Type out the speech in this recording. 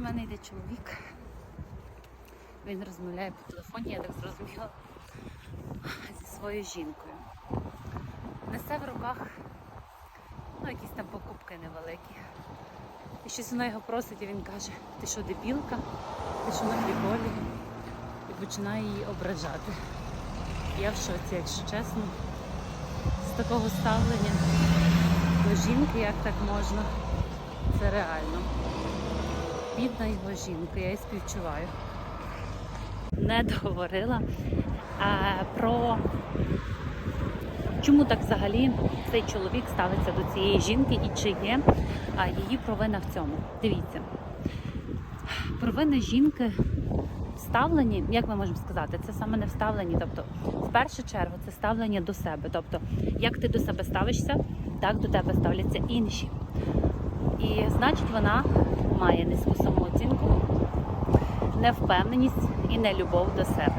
в мене йде чоловік. Він розмовляє по телефоні, я так зрозуміла, зі своєю жінкою. Несе в руках ну, якісь там покупки невеликі. І щось вона його просить, і він каже, ти що, дебілка? Ти що на приколі? І починає її ображати. Я в шоці, якщо чесно, з такого ставлення до жінки, як так можна, це реально. Бідна його жінка, я її співчуваю. Не договорила про чому так взагалі цей чоловік ставиться до цієї жінки і чи є її провина в цьому. Дивіться, провина жінки ставлені, як ми можемо сказати, це саме не вставлені. Тобто, в першу чергу, це ставлення до себе. Тобто, як ти до себе ставишся, так до тебе ставляться інші. І значить, вона має низьку самооцінку, невпевненість і нелюбов до себе.